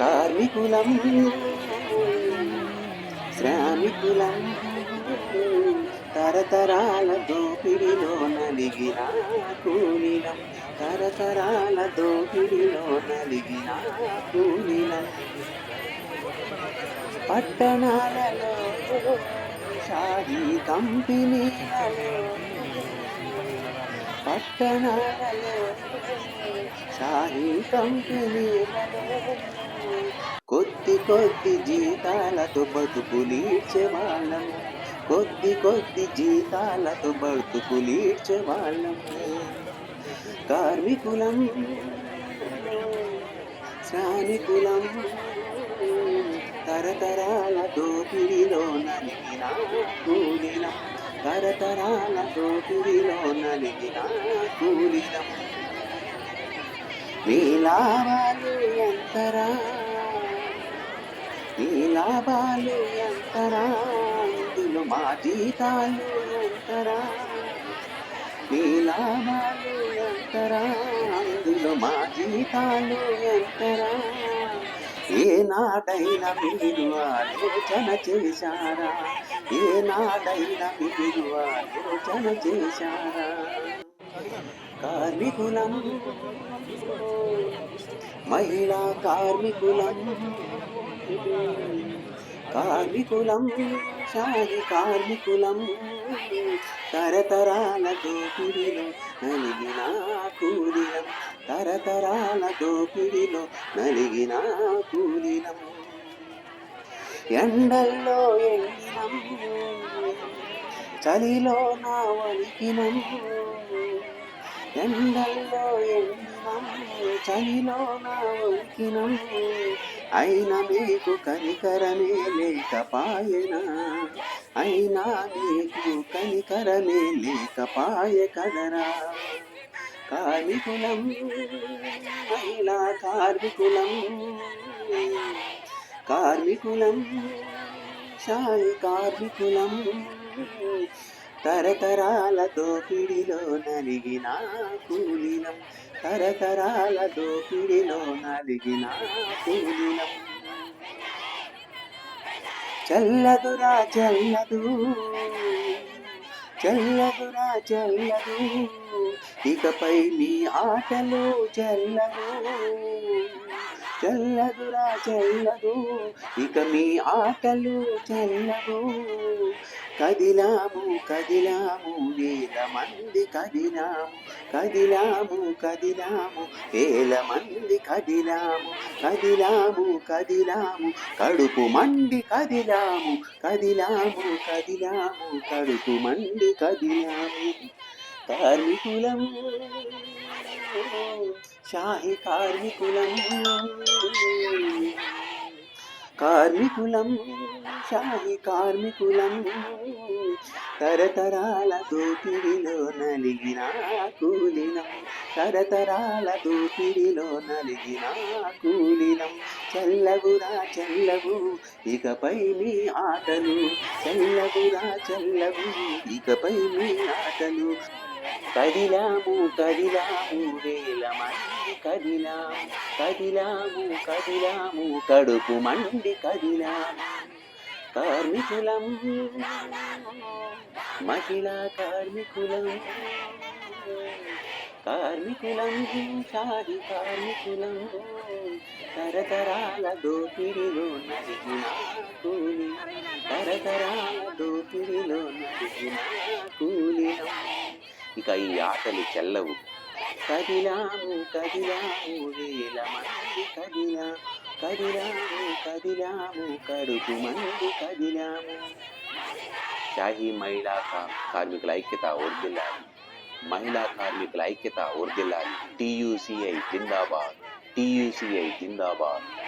కార్మికులం. శ్రామికులం. తరతరాల దోపిడిలో నలిగిన కూలినం తరతరాల దోపిడిలో నలిగిన కూలినం పట్టణాలలో షాహీ కంపెనీలలో పట్టణాలలో షాహీ కంపెనీలలో కొద్ది కొద్ది జీతాలతో బతుకులీడ్చే వాళ్ళం కొద్ది కొద్ది జీతాలతో బతుకులీడ్చే వాళ్ళం కార్మికులం శ్రామికులం తరతరాల దోపిడిలో నలిగిన కూలిన తరతరాల దోపిడిలో నలిగిన కూలిన మీ అంతరా లాభాలు ఎంతరా ఇందులో మా జీతాలు ఎంతరా నీ లాభాలు ఎంతరా అందులో మా జీతాలు ఎంతరా ఏనాడైనా మీరు ఆలోచన చేశారా? ఏనాడైనా మీరు ఆలోచన చేశారా? కార్మికులం మహిళా కార్మికులం కార్మికులం సాగి కార్మికులం తరతరాల దోపిడిలో నలిగిన కూలినం తరతరాల దోపిడిలో నలిగిన కూలినం ఎండల్లో ఎండినం చలిలో నా వణికినం. ఎండల్లో ఎండినం చలిలో నా వణికినం అయినా మీకు కనికరమే లేకపాయనా? అయినా మీకు కనికరమే లేకపాయ కదరా? కార్మికులం మహిళా కార్మికులం కార్మికులం సాయి కార్మికులం తరతరాలతో పిడిలో నలిగిన కూలినం తరతరాల దోపిడిలో నలిగిన చల్లదురా చల్లదు. చల్లదురా చల్లదు. ఇకపై నీ ఆటలు చల్లదు. చల్లదురా చల్లదు ఇక మీ ఆటలు చల్లదు. కదిలాము కదిలాము వేల మంది కదిలాము కదిలాము కదిలాము వేల మంది కదిలాము కదిలాము కదిలాము కడుపు మండి కదిలాము కదిలాము కదిలాము కడుపు మండి కదిలాము. కార్మికులం షాహి కార్మికులం. కార్మికులం షాహి కార్మికులం. తరతరాల దోపిడిలో నలిగిన కూలినం తరతరాల దోపిడిలో నలిగిన కూలినం చల్లగురా చల్లగు ఇకపై మీ ఆటలు. చల్లగురా చల్లగు ఇకపై మీ ఆటలు. కదిలాము కదిలాము వేల మంది కదిలాము కదిలాము కదిలాము కడుపు మండి కదిలాము కార్మికులం మహిళా కార్మికులం కార్మికులం షాది కార్మికులం తరతరాల దోపిడిలో నలిగిన కూలి తరతరాల దోపిడిలో నలిగిన ఇక ఈ ఆటలు చెల్లవు. కదిలాము కదిలాము వేల మంది కదిలా. కదిలాము కదిలాము కడుపు మంది కదిలాము షాహీ మహిళా కార్మికుల ఐక్యత వర్దిల్లాలి మహిళా కార్మికుల ఐక్యత వర్దిల్లాలి టీయూసీఐ జిందాబాద్ టీయూసీఐ జిందాబాద్.